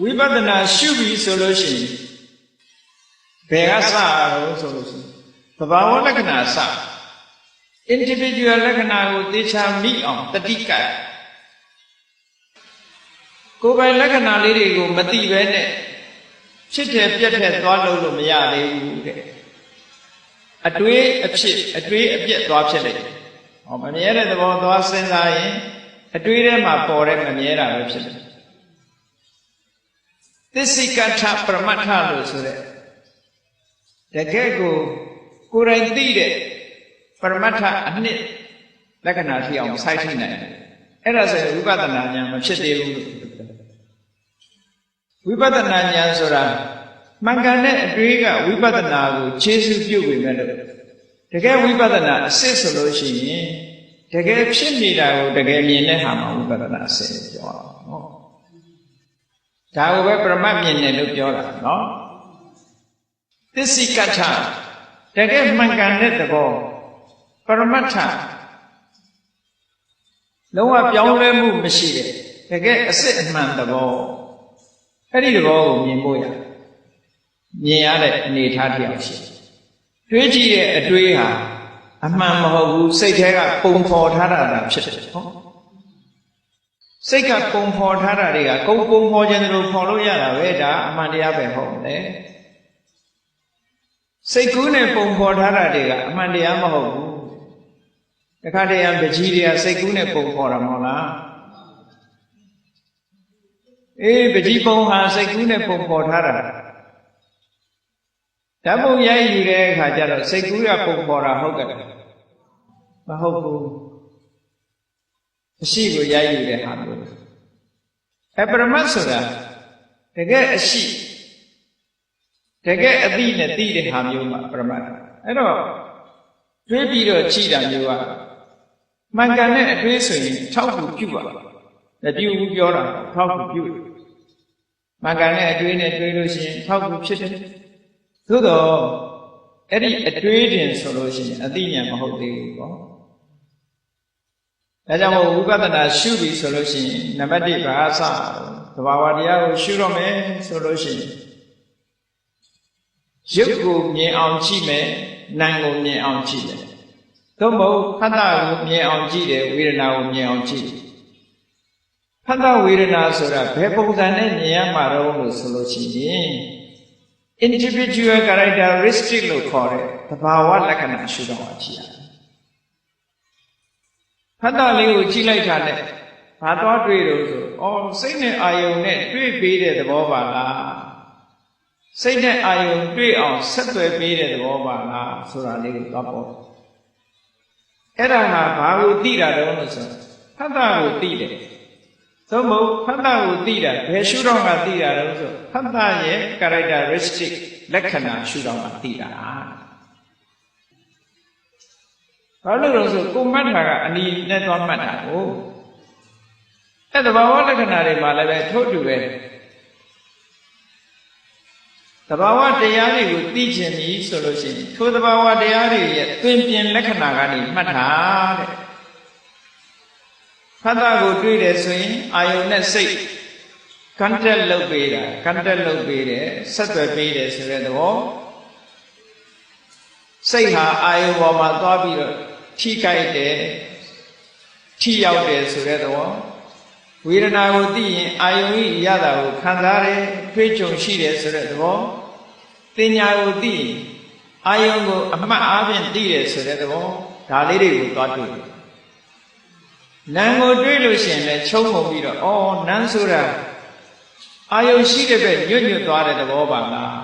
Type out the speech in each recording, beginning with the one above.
ဝိပဿနာရှုပြီဆိုလို့ရှိရင်ဘယ်ကစရအောင်ဆိုလို့ရှိရင်သဘာဝလက္ခဏာစ individual လက္ခဏာကိုသေချာမိအောင်တတိကတ်ကိုယ်ပိုင်လက္ခဏာလေးတွေကိုမသိပဲနဲ့ဖြစ်တယ်ပြက်တယ်သွားလို့လို့မရသေးဘူးတဲ့အတွေးအဖြစ်အတွေးအပြက်သွားဖြစ်လိုက်တယ်ဟောမမြဲတဲ့သဘောသွားစဉ်းစားရင်အတွေးထဲမှာပေါ်တဲ့မမြဲတာပဲဖြစ်တယ် သစ္စိကထပရမတ္ထလို့ဆိုတဲ့တကယ်ကိုကိုယ်တိုင်သိတဲ့ပရမတ္ထအနှစ်လက္ခဏာရှိအောင်စိုက်ထိနိုင်တယ်အဲ့ဒါဆိုရင်ဝိပဿနာဉာဏ်မဖြစ်သေးဘူးလို့ဝိပဿနာဉာဏ်ဆိုတာမှန်ကန်တဲ့အတွေးကဝိပဿနာကိုခြေစုပ်ပြုတ်ဝင်မဲ့လို့တကယ်ဝိပဿနာအစစ်ဆိုလို့ရှိရင်တကယ်ဖြစ်နေတာကိုတကယ်မြင်တဲ့ဟာမှာဝိပဿနာအစစ်ပြောတာနော် ဒါကိုပဲပရမတ်မြင်တယ်လို့ပြောတာနော်သစ္စိကထတကယ်မှန်ကန်တဲ့သဘောပရမတ္ထလုံးဝပြောင်းလဲမှုမရှိတဲ့တကယ်အစစ်အမှန်သဘောအဲ့ဒီသဘောကိုမြင်ဖို့ရမြင်ရတဲ့အနေအထားတစ်ယောက်ရှိတွေးကြည့်တဲ့အတွေးဟာအမှန်မဟုတ်ဘူးစိတ်ထဲကပုံဖော်ထားတာသာဖြစ်တယ်ဟုတ် စိတ်ကပုံဖော်ထားတာတွေကကုံပုံဖော်ခြင်းတို့ဖော်လို့ရတာပဲဒါအမှန်တရားပဲဟုတ်တယ်စိတ်ကူးနဲ့ပုံဖော်ထားတာတွေကအမှန်တရားမဟုတ်ဘူးတခါတည်းပကြီးတွေကစိတ်ကူးနဲ့ပုံဖော်တာမဟုတ်လားအေးပကြီးပုံဟာစိတ်ကူးနဲ့ပုံဖော်ထားတာဓာတ်ပုံရိုက်ယူတဲ့အခါကျတော့စိတ်ကူးကပုံဖော်တာဟုတ်ကဲ့မဟုတ်ဘူး အရှိကိုရိုက်ယူတဲ့ဟာမျိုးအပရမတ်ဆိုတာတကယ်အရှိတကယ်အတိနဲ့သိတဲ့ဟာမျိုးမှာပရမတ်အဲ့တော့တွေးပြီးတော့ကြည်တာမျိုးကမှန်ကန်တဲ့အတွေးဆိုရင်ထောက်ကူပြုပါမပြုဘူးပြောတာထောက်ကူပြုမှန်ကန်တဲ့အတွေးနဲ့တွေးလို့ရှိရင်ထောက်ကူဖြစ်တယ်သို့တော့အဲ့ဒီအတွေးတင်ဆိုလို့ရှိရင်အသိဉာဏ်မဟုတ်သေးဘူးပေါ့ ဒါကြောင့်မို့ဝိပဿနာရှုပြီဆိုလို့ရှိရင်နံပါတ်1ဘာအစသဘာဝတရားကိုရှုတော့မယ်ဆိုလို့ရှိရင်ရုပ်ကိုမြင်အောင်ကြည့်မယ်နာမ်ကိုမြင်အောင်ကြည့်မယ်သို့မဟုတ်ဖတ်တာကိုမြင်အောင်ကြည့်တယ်ဝေဒနာကိုမြင်အောင်ကြည့်ဖတ်တာဝေဒနာဆိုတာဘယ်ပုံစံနဲ့မြင်ရမှာတော့လို့ဆိုလို့ရှိရင် individual characteristic လို့ခေါ်တဲ့သဘာဝလက္ခဏာရှုတော့ကြည့်ရတယ် ဖတ်တာလေးကိုကြည့်လိုက်တာနဲ့ဘာတော့တွေ့လို့ဆိုအော်စိတ်နဲ့အာယုံနဲ့တွေ့ပြီးတဲ့သဘောပါလားစိတ်နဲ့အာယုံတွေ့အောင်ဆက်သွယ်ပေးတဲ့သဘောပါလားဆိုတာလေးကိုသွားပေါ်အဲ့ဒါဟာဘာကိုသိတာတုံးလို့ဆိုဖတ်တာကိုသိတယ်သို့မဟုတ်ဖတ်တာကိုသိတာဘယ်ရှုတော့ကသိတာတုံးဆိုဖတ်တာရဲ့ characteristic လက္ခဏာရှုတော့ကသိတာ ဘာလို့လဲဆိုကိုမှတ်တာကအနီနဲ့သွားမှတ်တာကိုအဲ့တဘာဝလက္ခဏာတွေမှာလည်းပဲထို့တူပဲတဘာဝတရားတွေကိုသိချင်ပြီဆိုလို့ရှိရင်ထိုတဘာဝတရားတွေရဲ့သင်ပြင်လက္ခဏာကနေမှတ်တာတဲ့ဖတ်တာကိုတွေ့တယ်ဆိုရင်အာယုန်နဲ့စိတ် contact လုပ်ပေးတာ contact လုပ်ပေးတယ်ဆက်သွယ်ပေးတယ်ဆိုတဲ့သဘောစိတ်ဟာအာယုန်ပေါ်မှာသွားပြီးတော့ ထိခိုက်တယ်ထိရောက်တယ်ဆိုတဲ့သဘောဝေဒနာကိုသိရင်အာယုန်ဤရတာကိုခံစားတယ်တွေးကြုံရှိတယ်ဆိုတဲ့သဘောတင်ညာကိုသိရင်အာယုန်ကိုအမှတ်အားဖြင့်သိတယ်ဆိုတဲ့သဘောဒါလေးတွေကိုသွားတွေ့တယ်နာမ်ကိုတွေးလို့ရှိရင်လည်းချုံငုံပြီးတော့အော်နန်းဆိုတာအာယုန်ရှိတဲ့ဘက်ညွတ်ညွတ်သွားတဲ့သဘောပါလား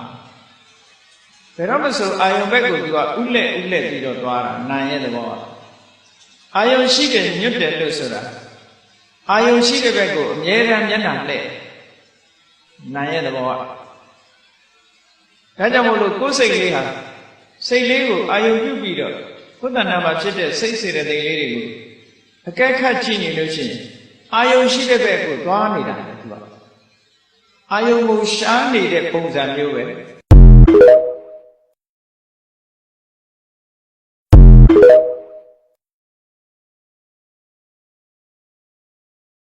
ဘယ်တော့မှဆိုအာယုန်ဘက်ကိုသူကဥလက်ဥလက်ပြီးတော့သွားတာနာရဲ့သဘောပါအာယုန်ရှိတယ်ညွတ်တယ်လို့ဆိုတာအာယုန်ရှိတဲ့ဘက်ကိုအမြဲတမ်းမျက်နှာလှည့်နာရဲ့သဘောကဒါကြောင့်မို့လို့ကိုယ်စိတ်လေးဟာစိတ်လေးကိုအာယုန်ပြုပြီးတော့ဘုဒ္ဓနာမှာဖြစ်တဲ့စိတ်စေတသိက်လေးတွေကိုအကဲခတ်ကြည့်နေလို့ရှိရင်အာယုန်ရှိတဲ့ဘက်ကိုသွားနေတာလေသူကအာယုန်ကိုရှားနေတဲ့ပုံစံမျိုးပဲ